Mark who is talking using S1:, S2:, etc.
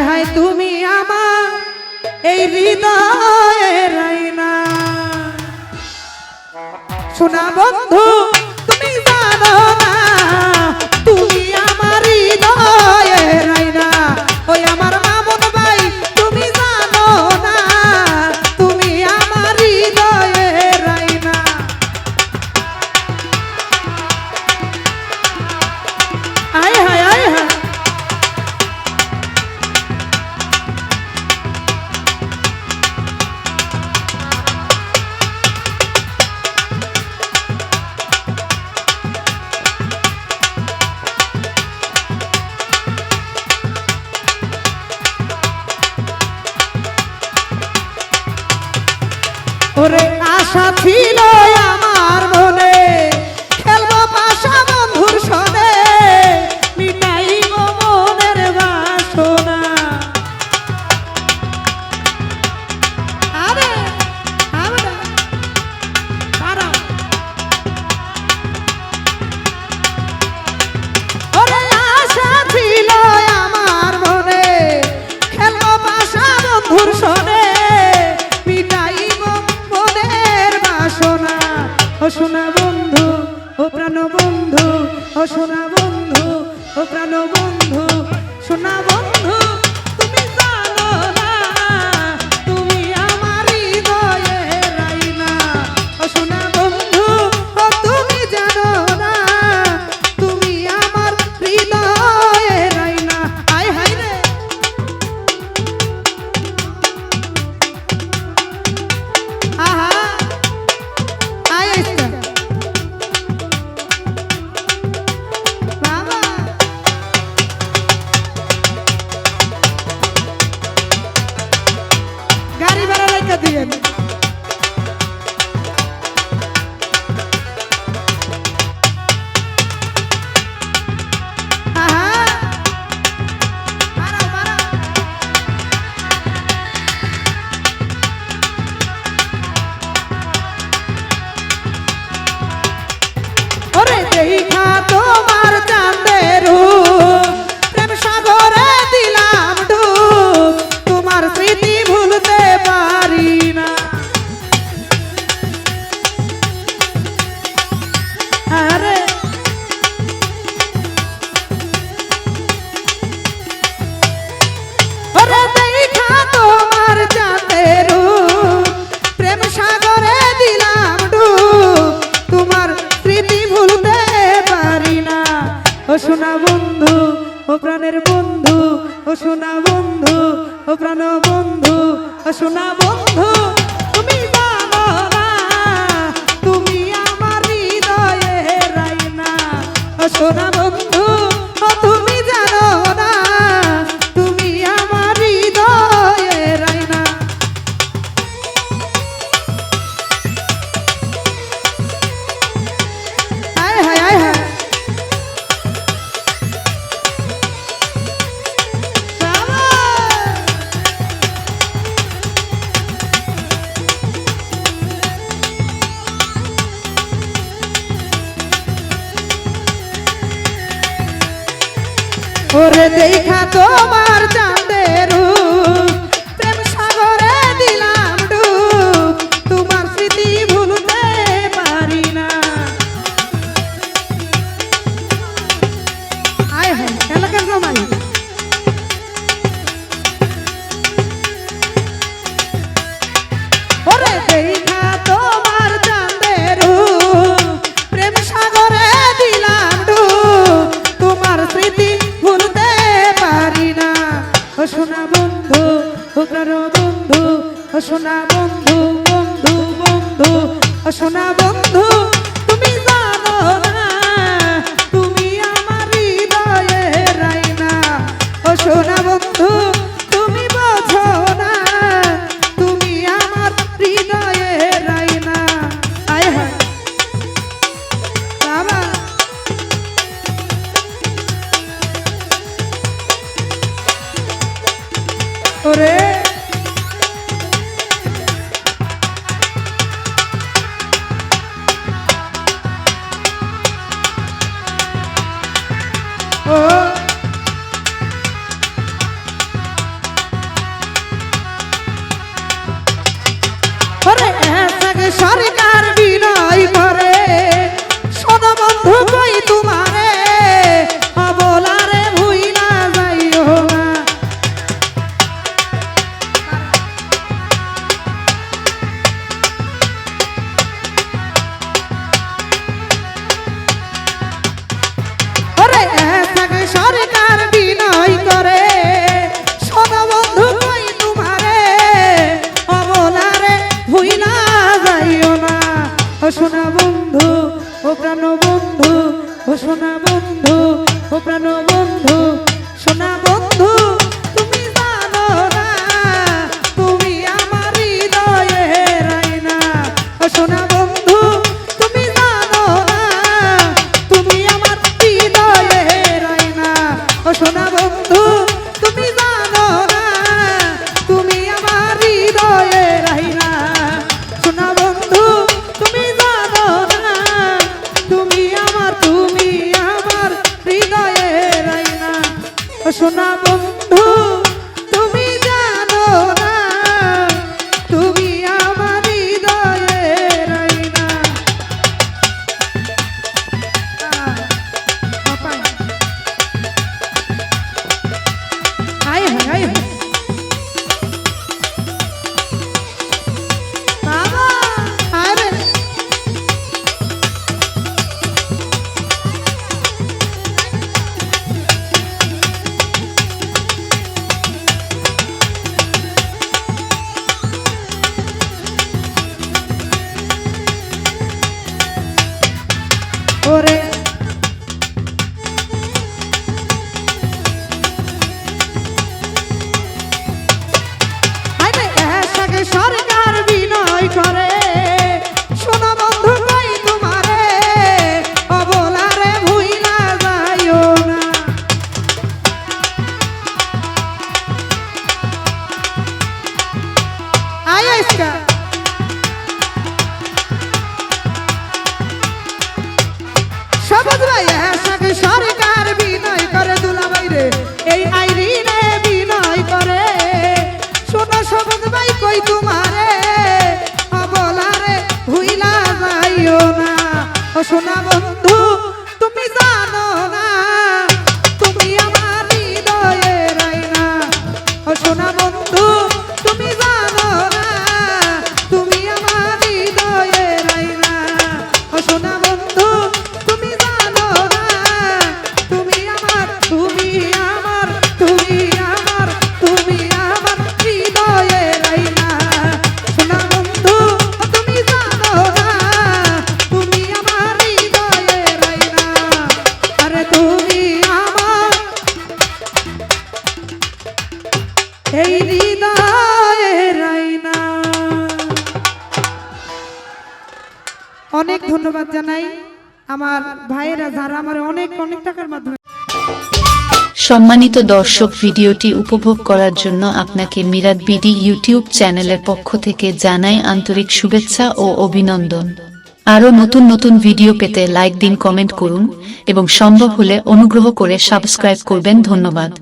S1: High তুমি আমার এই হৃদয় রাইনা শোনা বন্ধু ওরে আশা ছিল ও সোনা বন্ধু, ও প্রাণ বন্ধু, ও সোনা বন্ধু, তুমি জানো না, তুমি আমার হৃদয়ে রাইনা। ও সোনা বন্ধু ওরে দেখা তোমার চাঁদে। সোনা বন্ধু বন্ধু বন্ধু সোনা বন্ধু, তুমি জানো না, তুমি আমার হৃদয়ে রাইনা। ও সোনা বন্ধু, তুমি বোঝো না, তুমি আমার হৃদয়ে রাইনা। আয় হায়। বাবা ওরে। সরকার ও সোনা বন্ধু ও প্রাণ বন্ধু ও সোনা বন্ধু ও প্রাণ বন্ধু সোনা সোনা বন্ধু শোনাবো অনেক ধন্যবাদ জানাই আমার ভাইয়েরা যারা আমার অনেক অনেক টাকার মাধ্যমে
S2: সম্মানিত দর্শক, ভিডিওটি উপভোগ করার জন্য আপনাকে মিরাদ বিডি ইউটিউব চ্যানেলের পক্ষ থেকে জানাই আন্তরিক শুভেচ্ছা ও অভিনন্দন। আরও নতুন নতুন ভিডিও পেতে লাইক দিন, কমেন্ট করুন এবং সম্ভব হলে অনুগ্রহ করে সাবস্ক্রাইব করবেন। ধন্যবাদ।